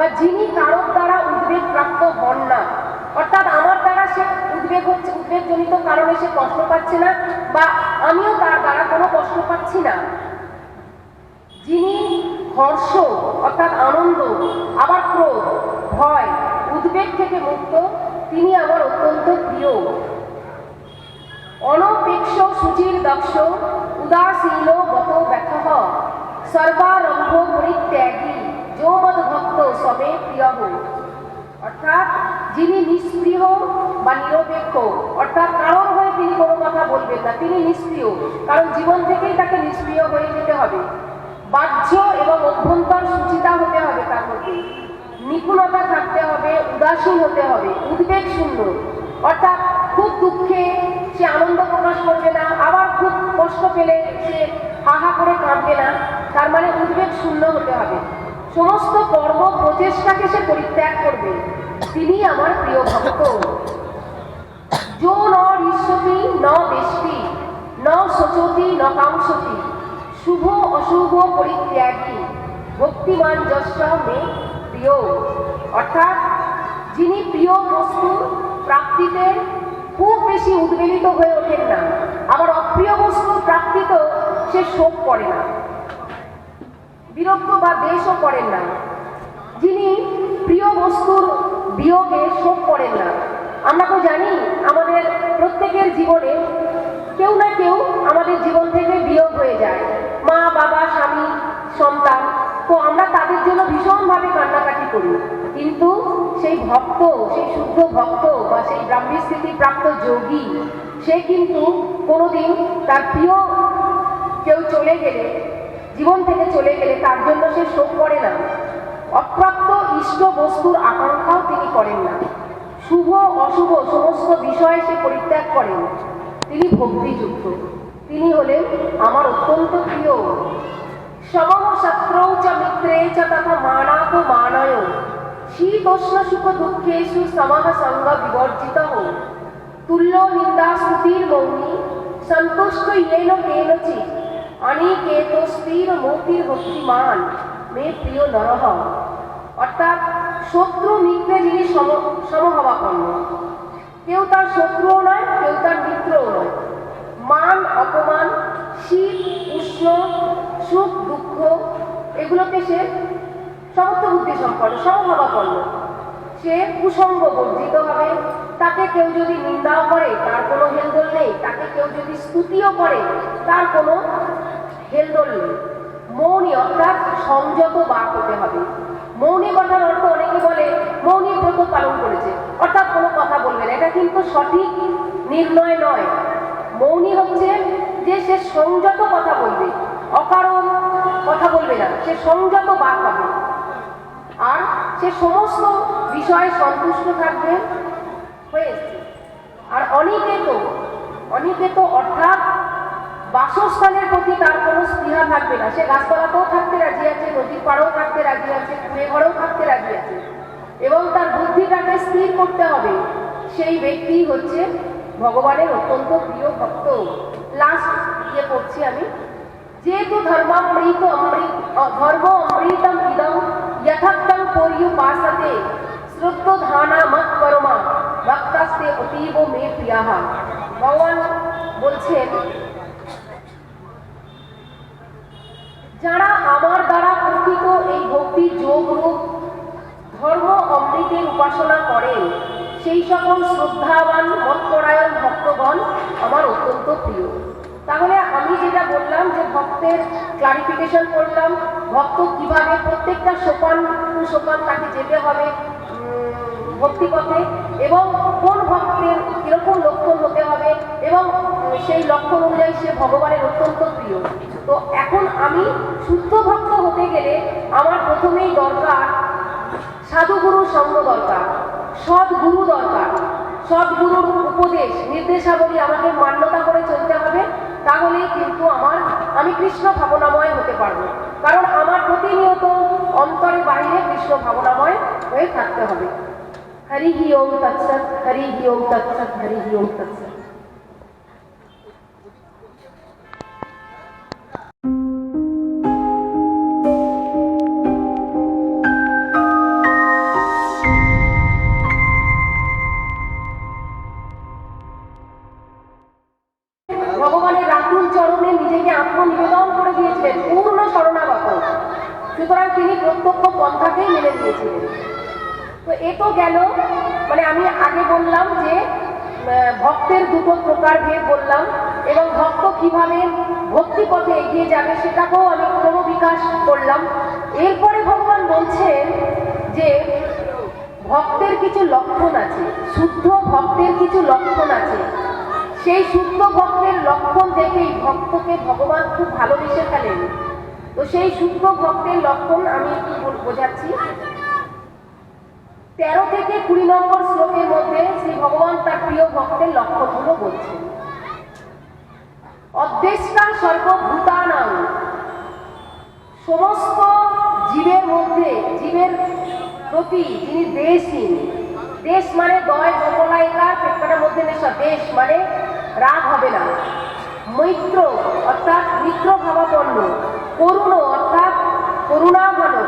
বা যিনি কারোর দ্বারা উদ্বেগ প্রাপ্ত হন না, অর্থাৎ আমার দ্বারা সে উদ্বেগ হচ্ছে, উদ্বেগজনিত কারণে সে কষ্ট পাচ্ছে না বা আমিও তার দ্বারা কোনো কষ্ট পাচ্ছি না। যিনি হর্ষ, অর্থাৎ আনন্দ, আবার ক্রোধ, ভয়, উদ্বেগ থেকে মুক্ত, তিনি আমার অত্যন্ত প্রিয়। অনপেক্ষ সুচির দক্ষ, উদাসীন গত ব্যথ, সর্বারম্ভ পরিত্যাগী। যৌমদ ভক্ত সবে প্রিয় অর্থাৎ যিনি নিষ্প্রিয় বা নিরপেক্ষ, অর্থাৎ কারোর হয়ে তিনি কোনো কথা বলবেন না, তিনি নিষ্ক্রিয় কারণ জীবন থেকেই তাকে নিষ্ক্রিয় হয়ে যেতে হবে। বাহ্য এবং অভ্যন্তর সুচিতা হতে হবে তার মধ্যে। নিপুণতা থাকতে হবে, উদাসীন হতে হবে, উদ্বেগ শূন্য। অর্থাৎ খুব দুঃখে সে আনন্দ প্রকাশ করবে না, আবার খুব কষ্ট পেলে সে হাহা করে কাঁদবে না, তার মানে উদ্বেগ শূন্য হতে হবে। সমস্ত কর্ম প্রচেষ্টাকে সে পরিত্যাগ করবে। তিনি আমার প্রিয় ভক্ত। যো ন ন ন শোচতি ন শুভ অশুভ পরিত্যাগী। ভক্তিমান প্রিয়। অর্থাৎ যিনি প্রিয় বস্তু প্রাপ্তিতে খুব বেশি উদ্বেলিত হয়ে ওঠেন না। আবার অপ্রিয় বস্তু প্রাপ্তিতেও সে শোক করে না। বিরক্ত বা দেশও করেন না। যিনি প্রিয় বস্তুর বিয়োগে শোক করেন না। আমরা তো জানি আমাদের প্রত্যেকের জীবনে কেউ না কেউ আমাদের জীবন থেকে বিয়োগ হয়ে যায়। মা, বাবা, স্বামী, সন্তান। তো আমরা তাদের জন্য ভীষণভাবে কান্নাকাটি করি। কিন্তু সেই ভক্ত, সেই শুদ্ধ ভক্ত বা সেই ব্রাহ্মী স্থিতি প্রাপ্ত যোগী, সে কিন্তু কোনোদিন তার প্রিয় কেউ চলে গেলে জীবন থেকে চলে গেলে তার জন্য সে শোক করে না। অপ্রাপ্ত ইষ্ট বস্তুর আকাঙ্ক্ষাও তিনি করেন না। শুভ, অশুভ সমস্ত বিষয় সে পরিত্যাগ করেন। তিনি ভক্তিযুক্ত। তিনি হলেন আমার অত্যন্ত প্রিয়। সমহ শত্রৌ চ মিত্রে চ তথা মানাত মানয়। শীতোষ্ণ সুখ দুঃখেষু সমহ সঙ্গ বিবর্জিত। তুল্য নিন্দা স্তুতির মৌনি, সন্তুষ্ট ইয়েন কেনচিৎ। অনেকেত স্থির মূর্তির ভক্তিমান, মে প্রিয় নরহ। অর্থাৎ শত্রু মিত্রে যিনি সম সমহবাপন্ন কেউ তার শত্রুও নয়, কেউ তার মিত্রও নয়। মান, অপমান, শীত, উষ্ণ, সুখ, দুঃখ, এগুলোকে সে সমস্ত বুদ্ধি সম্পন্ন, সমভাবাপন্ন। সে কুসঙ্গ বর্জিত হবে, তাকে কেউ যদি নিন্দাও করে, তার কোনো হেলদোল নেই, তাকে কেউ যদি স্তুতিও করে, তার কোনো হেলদোল মৌনী অর্থাৎ সংযত বাক হতে হবে। মৌনী কথার অর্থ অনেকে বলে, মৌনী ব্রত পালন করেছে। অর্থাৎ কোনো কথা বলবে না। এটা কিন্তু সঠিক নির্ণয় নয়। মৌনী হচ্ছে যে সে সংযত কথা বলবে। অকারণ কথা বলবে না। সে সংযত বাক হবে। আর সে সমস্ত বিষয়ে সন্তুষ্ট থাকবে। হয়ে আর অনেকে তো অনেকে তো অর্থাৎ বাসস্থানের প্রতি তার কোনো স্পৃহা থাকবে না। সে গাছতলাতেও থাকতে রাজি আছে, নদীর পাড়েও থাকতে রাজি আছে, কুড়ে ঘরেও থাকতে রাজি আছে। এবং তার বুদ্ধিটাকে স্থির করতে হবে। সেই ব্যক্তি হচ্ছে ভগবানের অত্যন্ত প্রিয় ভক্ত। লাস্ট ইয়ে পড়ছি আমি। যেহেতু ধর্মামৃত অমৃত ধর্ম অমৃতম ইদম যথাক্তম পর্যুপাসতে শ্রুদ্ধধানা মত পরমা ভক্তাস্তে অতীব মে প্রিয়াহা। ভগবান বলছেন যারা আমার দ্বারা কথিত এই ভক্তি যোগ রূপ ধর্ম অমৃতের উপাসনা করেন সেই সকল শ্রদ্ধাবান মতপরায়ণ ভক্তগণ আমার অত্যন্ত প্রিয়। তাহলে আমি যেটা বললাম যে ভক্তের ক্লারিফিকেশন করলাম, ভক্ত কীভাবে প্রত্যেকটা সোপান সোপান তাকে যেতে হবে উম, ভক্তিপথে এবং কোন ভক্তের কীরকম লক্ষণ হতে হবে এবং সেই লক্ষণ অনুযায়ী সে ভগবানের অত্যন্ত প্রিয়। তো এখন আমি শুদ্ধ ভক্ত হতে গেলে আমার প্রথমেই দরকার সাধুগুরুর সঙ্গ দরকার সদ্গুরু দরকার। সদ্গুরুর উপদেশ নির্দেশাবলী আমাকে মান্যতা করে চলতে হবে তাহলেই কিন্তু আমার আমি কৃষ্ণ ভাবনাময় হতে পারব। কারণ আমার প্রতিনিয়ত অন্তরে বাইরে কৃষ্ণ ভাবনাময় হয়ে থাকতে হবে। हरि ही ओम तत्सत, हरि ओम तत्सत, हरि ओम तत्सत। ভগবানের রাহুল চরণে নিজেকে আত্মনিবেদন করে দিয়েছিলেন, পূর্ণ শরণাগত। সুতরাং তিনি প্রত্যক্ষ পন্থাকেই মেনে দিয়েছিলেন তো এ তো গেল। মানে আমি আগে বললাম যে ভক্তের দুটো প্রকার ভেদ বললাম এবং ভক্ত কীভাবে ভক্তি পথে এগিয়ে যাবে সেটাকেও আমি ক্রমবিকাশ করলাম। এরপরে ভগবান বলছেন যে, ভক্তের কিছু লক্ষণ আছে, শুদ্ধ ভক্তের কিছু লক্ষণ আছে। সেই শুদ্ধ ভক্তের লক্ষণ দেখেই ভক্তকে ভগবান খুব ভালোবেসে ফেলেন। তো সেই শুদ্ধ ভক্তের লক্ষণ আমি একটু বোঝাচ্ছি। তেরো থেকে কুড়ি নম্বর শ্লোকের মধ্যে শ্রী ভগবান তার প্রিয় ভক্তের লক্ষণগুলো বলছেন। অদ্দেষ্টা সর্বভূতানাং সমস্ত জীবের মধ্যে, জীবের প্রতি যিনি দেশহীন, দেশ মানে দয় জমলাইকার পেটকাটার মধ্যে নেশা, দেশ মানে রাগ হবে না। মৈত্র অর্থাৎ মিত্র ভাবাপন্ন, করুণ অর্থাৎ করুণা ভালো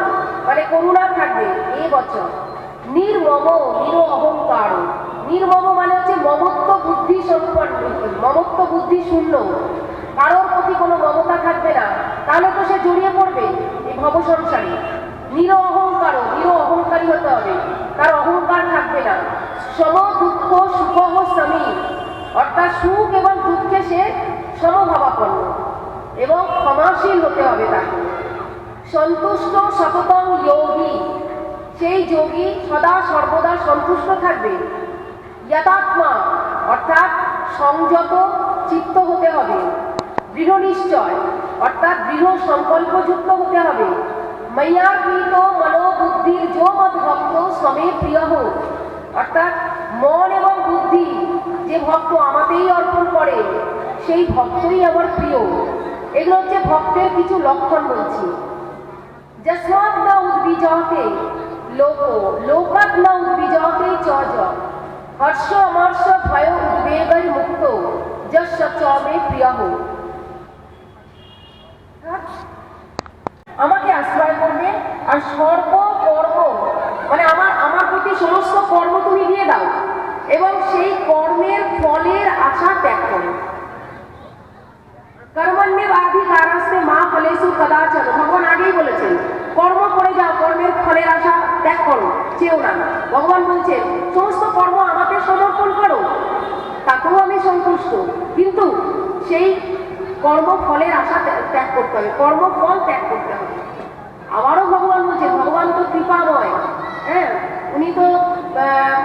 মানে করুণা থাকবে এই বছর। নির্মম নির অহংকার। নির্মম মানে হচ্ছে মমত্ব, বুদ্ধি সম্পন্ন মমত্ব, বুদ্ধি শূন্য। কারোর প্রতি কোনো মমতা থাকবে না। তাহলে তো সে জড়িয়ে পড়বে এই ভব সংসারে নির অহংকার নির অহংকারী হতে হবে। তার অহংকার থাকবে না। সম দুঃখ সুখহ সমী অর্থাৎ সুখ এবং দুঃখে সে সমভাবাপন্ন এবং ক্ষমাশীল হতে হবে তাকে। সন্তুষ্ট সততম যোগী। সেই যোগী সদা সর্বদা সন্তুষ্ট থাকবে, যথাত্মা, অর্থাৎ সংযত চিত্ত হতে হবে, দৃঢ় নিশ্চয়, অর্থাৎ দৃঢ় সংকল্পযুক্ত হতে হবে। মৈয়াকৃত মনোবুদ্ধির যো মত ভক্ত সমে প্রিয় হোক অর্থাৎ মন এবং বুদ্ধি যে ভক্ত আমাতেই অর্পণ করে, সেই ভক্তই আমার প্রিয়। এগুলো হচ্ছে ভক্তের কিছু লক্ষণ বলছি। যস্মাৎ ন উদ্বিজতে লোক লোকাৎ ন উদ্বিজতে চ হর্ষ অমর্ষ ভয় উদ্বেগের মুক্ত যশ চ প্রিয় আমাকে আশ্রয় করবে আর সর্ব কর্ম মানে আমার আমার প্রতি সমস্ত কর্ম তুমি দিয়ে দাও এবং সেই কর্মের ফলের আশা ত্যাগ করো। কর্মণ্যবাধিকারস্তে মা ফলেসু কদাচন। ভগবান আগেই বলেছেন, কর্ম করে যাও ফলের আশা ত্যাগ করো চেও না। ভগবান বলছেন, সমস্ত কর্ম আমাকে সমর্পণ করো, তাতেও আমি সন্তুষ্ট। কিন্তু সেই কর্ম ফলের আশা ত্যাগ- করতে হবে কর্মফল ত্যাগ করতে হবে। আবারও ভগবান বলছেন, ভগবান তো কৃপাময় হ্যাঁ? উনি তো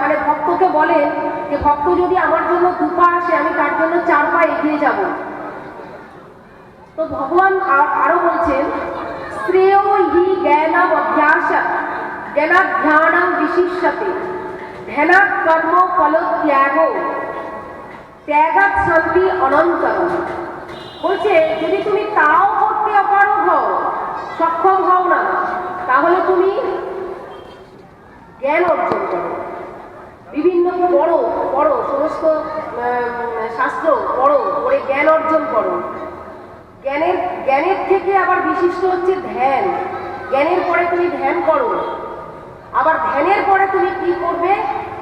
মানে ভক্তকে বলেন যে, ভক্ত যদি আমার জন্য দুপা আসে, আমি তার জন্য চার পা এগিয়ে যাব। তো ভগবান আরও বলছেন, শ্রেয় হি জ্ঞানাম জ্ঞানাধ্যানাম বিশিষ্যতে। ধ্যানাৎ কর্ম ফল ত্যাগ। ত্যাগাৎ শান্তি অনন্তর। বলছে, যদি তুমি তাও করতে অপারগ হও, সক্ষম হও না, তাহলে তুমি জ্ঞান অর্জন করো। বিভিন্ন পড়ো পড়ো, সমস্ত শাস্ত্র পড়ো, পড়ে জ্ঞান অর্জন করো। জ্ঞানের জ্ঞানের থেকে আবার বিশিষ্ট হচ্ছে ধ্যান। জ্ঞানের পরে তুমি ধ্যান করো। আবার ধ্যানের পরে তুমি কি করবে?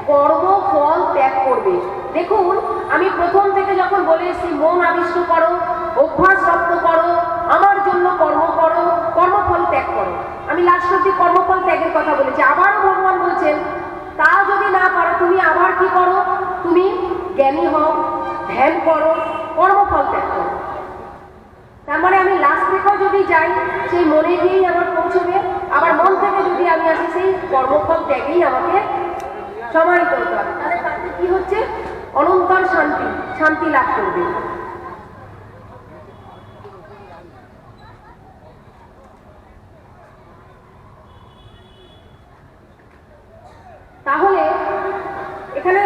কর্ম ফল ত্যাগ করবে। দেখুন, আমি প্রথম থেকে যখন বলে এসেছি, মন আবিষ্ট করো, অভ্যাস রপ্ত করো, আমার জন্য কর্ম করো, কর্মফল ত্যাগ করো। আমি লাস্ট অব্দি কর্মফল ত্যাগের কথা বলেছি। আবারও ভগবান বলছেন, তা যদি না পারো, তুমি আবার কি করো? তুমি জ্ঞানী হও, ধ্যান করো, কর্মফল ত্যাগ করো। তার মানে আমি লাস্ট থেকেও যদি যাই, সেই মনে গিয়েই আমার আবার থেকে যদি সেই কর্মফল ত্যাগেই আমাকে সমাহিত হতে হবে। তাহলে তাতে কি হচ্ছে? অনন্তর শান্তি শান্তি লাভ করবে। তাহলে এখানে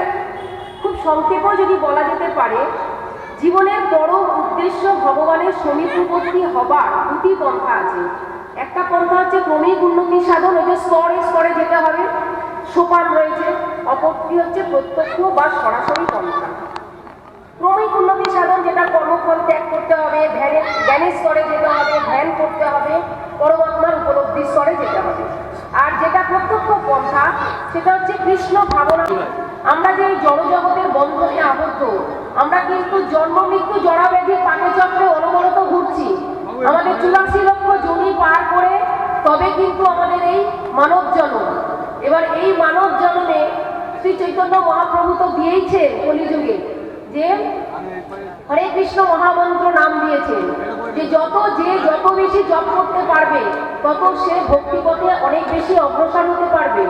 খুব সংক্ষেপেও যদি বলা যেতে পারে, জীবনের বড় উদ্দেশ্য ভগবানের সমীপবর্তী হবার দুটি পন্থা আছে। ক্রমিক উন্নতি সাধন ওই যে স্তরে স্তরে যেতে হবে। সোপান রয়েছে, অপরটি হচ্ছে প্রত্যক্ষ বা সরাসরি পন্থা। ক্রমিক উন্নতি সাধন যেটা কর্মফল ত্যাগ করতে হবে ধ্যানের জ্ঞানের স্তরে যেতে হবে, ধ্যান করতে হবে, পরমাত্মার উপলব্ধির স্তরে যেতে হবে। আর যেটা প্রত্যক্ষ পন্থা, সেটা হচ্ছে কৃষ্ণ ভাবনা। আমরা যে এই জড়জগতের বন্ধনে আবদ্ধ, আমরা কিন্তু জন্ম, মৃত্যু জড়াব্যাধি পাকচক্রে অনবরত ঘুরছি। আমাদের চুরাশি লক্ষ জমি পার করে তবে কিন্তু আমাদের এই মানব জন্ম। এবার এই মানব জন্মে শ্রী চৈতন্য মহাপ্রভু তো দিয়েইছেন কলিযুগে, যে হরে কৃষ্ণ মহামন্ত্র নাম দিয়েছেন। যে যত যে যত বেশি জপ করতে পারবে, তত সে ভক্তিপথে অনেক বেশি অগ্রসর হতে পারবে।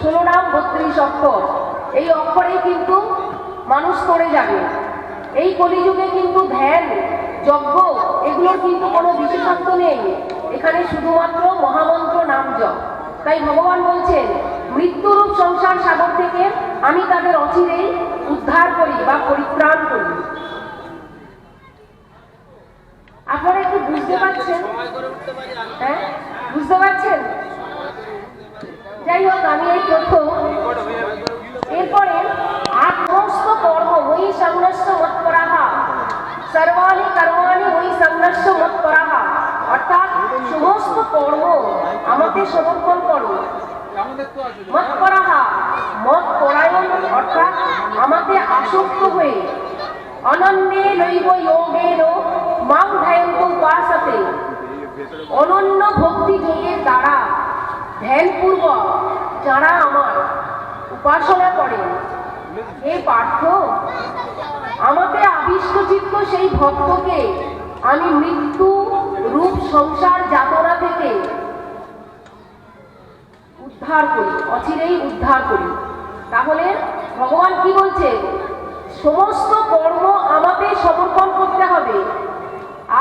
ষোলো নাম বত্রিশ অক্ষর। এই অক্ষরে কিন্তু মানুষ করে যাবে। এই কলিযুগে কিন্তু ধ্যান, যজ্ঞ, এগুলোর কিন্তু কোনো বিশেষত্ব নেই। এখানে শুধুমাত্র মহামন্ত্র নাম জপ। তাই ভগবান বলছেন, মৃত্যুরূপ সংসার সাগর থেকে আমি তাদের অচিরেই উদ্ধার করি বা পরিত্রাণ করি। আপনারা একটু বুঝতে পারছেন? হ্যাঁ? বুঝতে পারছেন? যাই হোক, আমি এই প্রথম। এরপরে আর সমস্ত কর্ম ওই সংনষ্ট মত করাহা সর্বাণি কর্মাণি ওই সংনষ্ট মত অর্থাৎ সমস্ত কর্ম আমাকে সমর্পণ করো। মত করাহা মত পরায়ণ অর্থাৎ আমাকে আসক্ত হয়ে অনন্যে নৈব যোগেন মাং ধ্যায়ন্ত উপাসতে। অনন্য ভক্তি যোগের দ্বারা ধ্যানপূর্বক যারা আমার উপাসনা করে এ পার্থ, আমাকে আবিষ্ট চিত্ত সেই ভক্তকে আমি মৃত্যু রূপ সংসার যাতনা থেকে উদ্ধার করি, অচিরেই উদ্ধার করি। তাহলে ভগবান কি বলছে? সমস্ত কর্ম আমাকে সমর্পণ করতে হবে,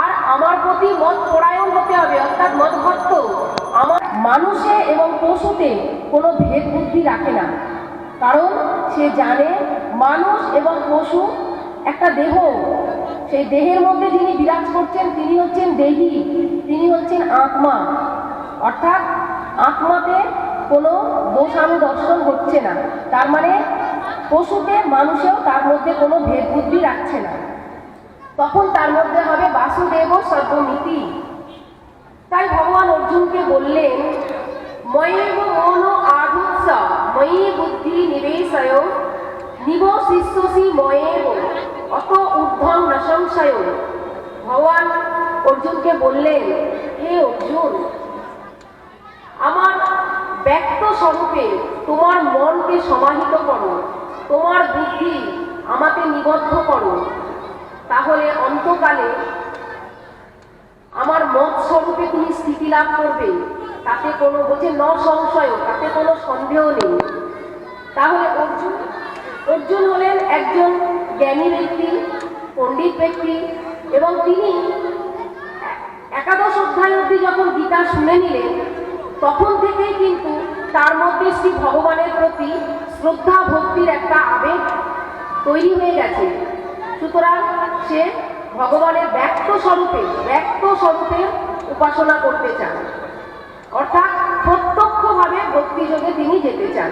আর আমার প্রতি মত পরায়ণ হতে হবে, অর্থাৎ মতভক্ত আমার মানুষে এবং পশুতে কোনো ভেদ বুদ্ধি রাখে না, কারণ সে জানে মানুষ এবং পশু একটা দেহ সেই দেহের মধ্যে যিনি বিরাজ করছেন, তিনি হচ্ছেন দেহী, তিনি হচ্ছেন আত্মা। অর্থাৎ আত্মাতে কোনো দোষানুদর্শন হচ্ছে না। তার মানে পশুতে মানুষেও তার মধ্যে কোনো ভেদ বুদ্ধি রাখছে না। তখন তার মধ্যে হবে বাসুদেব সর্বনীতি তাই ভগবান অর্জুনকে বললেন ময়েব মন আধুৎস ময়ী বুদ্ধি নিবেশয় নিবশিষ্যসি ময়েব অত ঊর্ধ্বং ন সংশয় ভগবান অর্জুনকে বললেন, হে অর্জুন, আমার ব্যক্ত স্বরূপে তোমার মনকে সমাহিত করো, তোমার বুদ্ধি আমাকে নিবদ্ধ করো। তাহলে অন্তকালে আমার মত স্বরূপে তুমি স্থিতি লাভ করবে। তাতে কোনো বলছে ন সংশয় তাতে কোনো সন্দেহ নেই। তাহলে অর্জুন অর্জুন হলেন একজন জ্ঞানী ব্যক্তি পণ্ডিত ব্যক্তি এবং তিনি একাদশ অধ্যায় অবধি যখন গীতা শুনে নিলেন, তখন থেকেই কিন্তু তার মধ্যে শ্রী ভগবানের প্রতি শ্রদ্ধা, ভক্তির একটা আবেগ তৈরি হয়ে গেছে। সুতরাং সে ভগবানের ব্যক্ত স্বরূপে ব্যক্ত স্বরূপে উপাসনা করতে চান। অর্থাৎ প্রত্যক্ষভাবে ভক্তিযোগে তিনি যেতে চান।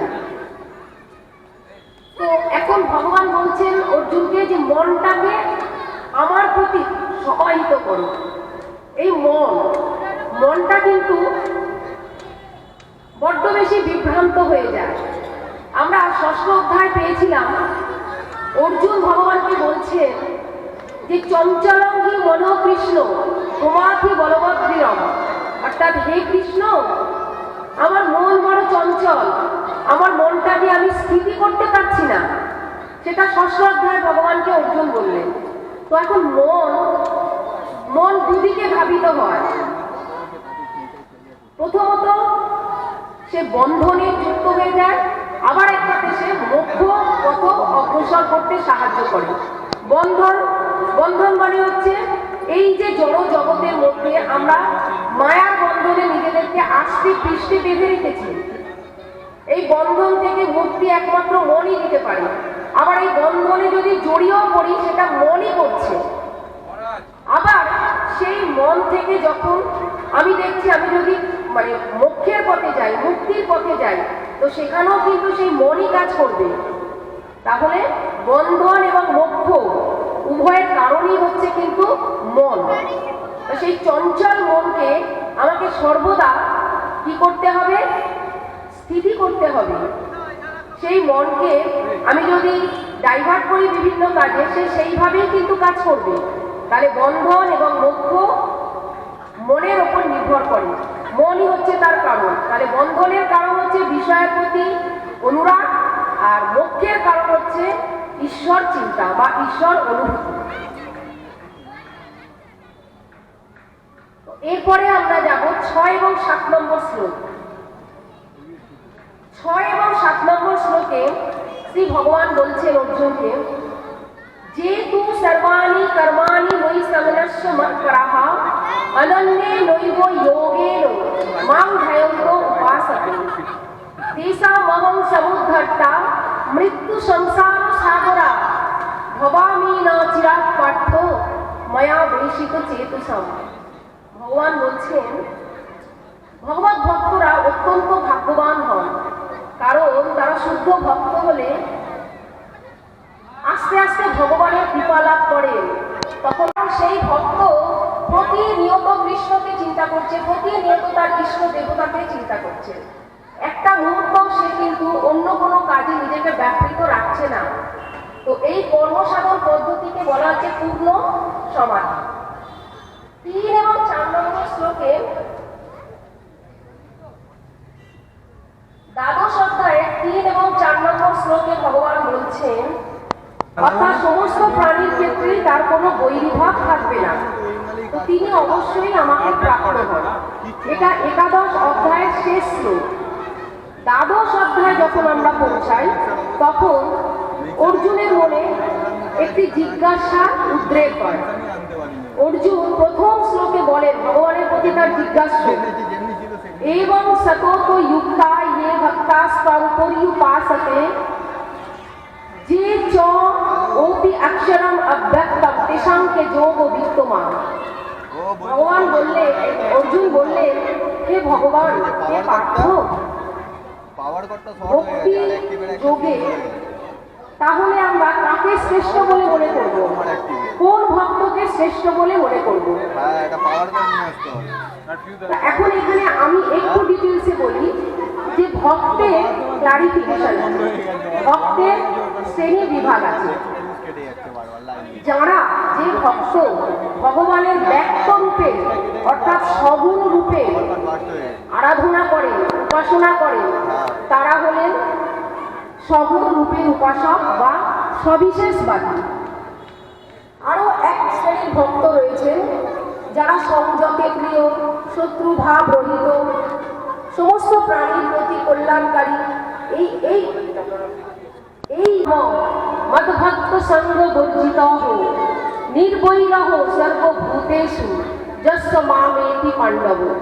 তো এখন ভগবান বলছেন অর্জুনকে যে মনটাকে আমার প্রতি সমাহিত করো। এই মন, মনটা কিন্তু বড্ড বেশি বিভ্রান্ত হয়ে যায়। আমরা ষষ্ঠ অধ্যায় পেয়েছিলাম। অর্জুন ভগবানকে বলছেন যে, চঞ্চলং হি মন কৃষ্ণ তোমাকে বলবদ্রীরম অর্থাৎ, হে কৃষ্ণ, আমার মন বড় চঞ্চল। আমার মনটাকে আমি স্থিতি করতে পারছি না। সেটা অধ্যায় ভগবানকে অর্জুন বললেন। তো এখন মন মন দুদিকে ধাবিত হয়। প্রথমত, সে বন্ধনে যুক্ত হয়ে যায়, আবার একটাতে সে মোক্ষ, পথ অগ্রসর করতে সাহায্য করে। বন্ধন বন্ধন মানে হচ্ছে এই যে জড় জগতের মধ্যে আমরা মায়ার বন্ধনে নিজেদেরকে আষ্টে পৃষ্ঠে বেঁধে রেখেছি। এই বন্ধন থেকে মুক্তি একমাত্র মনই দিতে পারে। আবার এই বন্ধনে যদি জড়িয়েও পড়ি, সেটা মনই করছে। আবার সেই মন থেকে যখন আমি দেখছি, আমি যদি মানে মোক্ষের পথে যাই, মুক্তির পথে যাই, তো সেখানেও কিন্তু সেই মনই কাজ করবে। তাহলে বন্ধন এবং মোক্ষ উভয়ের কারণই হচ্ছে কিন্তু মন। সেই চঞ্চল মনকে আমাকে সর্বদা কি করতে হবে? স্থিতি করতে হবে। সেই মনকে আমি যদি ডাইভার্ট করি বিভিন্ন কাজে, সে সেইভাবেই কিন্তু কাজ করবে। তাহলে বন্ধন এবং মোক্ষ মনের ওপর নির্ভর করে। মনই হচ্ছে তার কারণ। তাহলে বন্ধনের কারণ হচ্ছে বিষয়ের প্রতি অনুরাগ, আর মোক্ষের কারণ হচ্ছে ঈশ্বর চিন্তা বা ঈশ্বর অনুভূতি। এরপরে আমরা যাব ছয় এবং সাত নম্বর শ্লোক। ছয় এবং নম্বর শ্লোকে শ্রী ভগবান বলছেন অর্জুনকে যে তু সর্বাণি কর্মাণি বৈ সমনস্য মৎপরাহ অনন্যে নৈব যোগেন মাং ধ্যায়ন্ত উপাসতে তেষামহং সমুদ্ধর্তা মৃত্যু সংসার সাগরা ভবামি না চিরাৎ পার্থ ময়া বেশিত চেতুষম ভগবান বলছেন ভগবত ভক্তরা অত্যন্ত ভাগ্যবান হন কারণ শুদ্ধ ভক্ত হলে আস্তে আস্তে ভগবানের কৃপা লাভ করে। তখন সেই ভক্ত প্রতিনিয়ত কৃষ্ণকে চিন্তা করছে, প্রতিনিয়ত তার ইষ্ট দেবতাকে চিন্তা করছে। একটা মুহূর্ত সে কিন্তু অন্য কোনো কাজে নিজেকে ব্যাপৃত রাখছে না। তো এই কর্মসাধন পদ্ধতিকে বলা হচ্ছে পূর্ণ সমাধি। তিন এবং চার নম্বর শ্লোকে দ্বাদশ অধ্যায়ে তিন এবং চার নম্বর শ্লোকে ভগবান বলছেন অর্থাৎ সমস্ত প্রাণীর ক্ষেত্রেই তার কোনো বৈরিভাব থাকবে না তো তিনি অবশ্যই আমাকে প্রাপ্ত হন এটা একাদশ অধ্যায়ের শেষ শ্লোক দ্বাদশ অধ্যায় যখন আমরা পৌঁছাই তখন অর্জুনের মনে একটি জিজ্ঞাসা উদ্রেক হয় অর্জুন প্রথম শ্লোকে বলেন ভগবানের প্রতি তার জিজ্ঞাসা एवं सतोक युक्ता ये भक्ता स्वं पर्युपासते जे च অতি অক্ষরম অভ্যক্তম তেষাং কে যোগ বিদ্যমান। ভগবান বললে, অর্জুন বললে, হে ভগবান, হে পার্থ, ভক্তি যোগে তাহলে আমরা কাকে শ্রেষ্ঠ বলে মনে করব? কোন ভক্তকে শ্রেষ্ঠ বলে মনে করব? এখন এখানে আমি একটু ডিটেলসে বলি যে ভক্তের ক্লারিফিকেশন ভক্তের শ্রেণি বিভাগ আছে। যারা যে ভক্ত ভগবানের ব্যক্ত রূপে অর্থাৎ সগুণ রূপে হয়ে আরাধনা করে উপাসনা করে তারা হলেন সগুণ রূপের উপাসক বা সবিশেষবাদী আরও এক শ্রেণির ভক্ত রয়েছেন যারা সংযতে প্রিয় শত্রুভাব রহিত সমস্ত প্রাণীর প্রতি কল্যাণকারী। এই এই এই मदभक्त संग बुद्धिता हो निर्भय रहो सर्वभूतेशु जस्व मामेति पांडवों